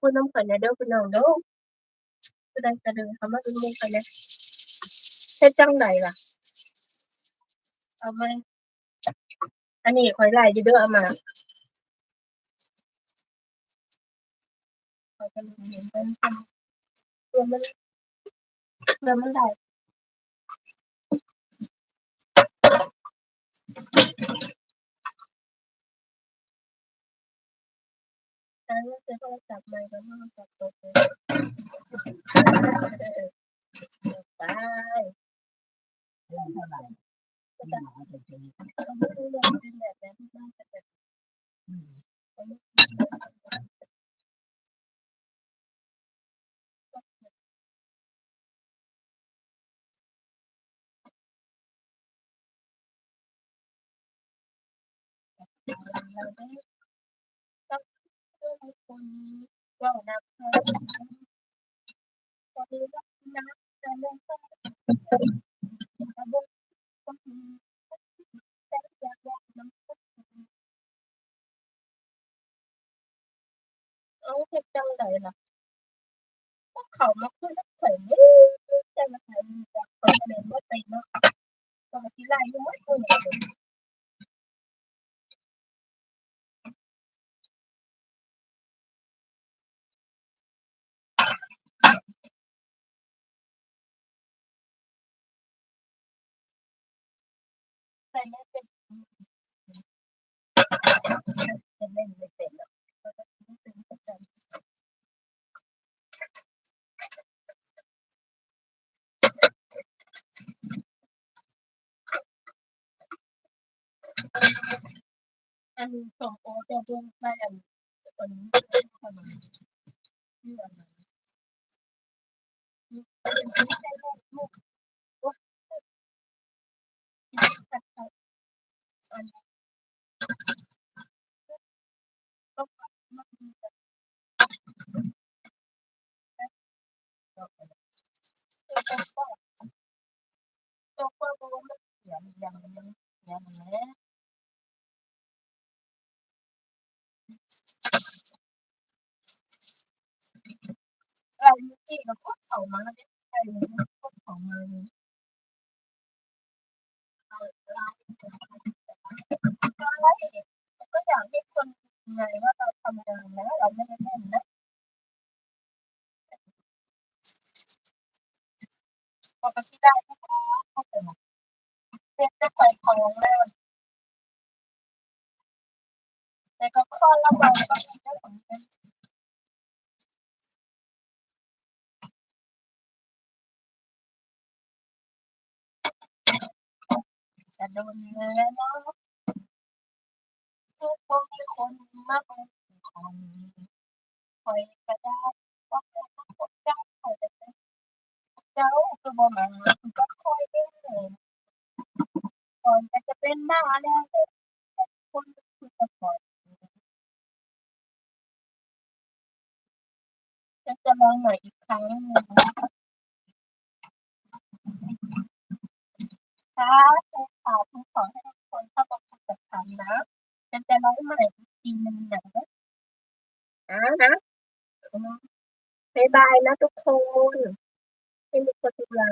คุยน้ำข่อยนะเด้อคุณน้องเด้อแสดงกระดึงคำว่าเป็นมุกไปเลยเฮ็ดจังไดล่ะเอาไหมอันนี้ข่อยไล่อยู่เด้อเอามาข่อยกำลังเห็นเป็นตัวมันตัวมันได้ แต่ว่าจะโทรศัพท์ใหม่ก็โทรศัพท์ตัวเองตายเรื่องเท่าไหร่ที่หมอจะซื้อก็ไม่รู้เรื่องเป็นแบบนั้นบ้างแต่แบบเราได้ต้องเรื่อง คนว่านับคนตอนนี้ก็นับแต่เรื่องก็ระบบก็คือแต่อยากอยากน้ำก็เอาเห็ดจังไดล่ะก็เขามาคุยแล้วข่อยไม่แต่ละใครอยากคนเรียนว่าไปเนาะตอนที่ไล่ยังไม่คุยเลย แต่ไม่เป็นจะเล่นไม่เป็นหรอกก็ต้องเป็นประจำอันสองโอจะเรื่องแฟนคนนี้คนนี้ที่อะไรไม่ใช่ลูกลูกว่าตัดตัดอัน ก็มันตัวก็ตัวก็ ไงว่าเราทำงานนะเราไม่ได้เล่นนะปกติได้ก็เข้าไปเซ็ตจะปล่อยของแล้วแต่ก็ข้อระวังก็มีเรื่องของการจะโดนเงินเนาะทุกคน คนมากเลยของคอยก็ได้ก็คือต้องกดจ้าคอยจะเป็นเจ้าคือบ่มาก็คอยเล่นเลยก่อนจะเป็นบ้าแล้วคนคือจะคอยจะจะลองหน่อยอีกครั้งนึงถ้าเป็นข่าวทุกของให้ทุกคนเข้ามาคุยกับฉันนะจะจะลองใหม่อีก ทีหนึ่งนะอ่านะบายบายนะทุกคน ให้มีคนดูเรา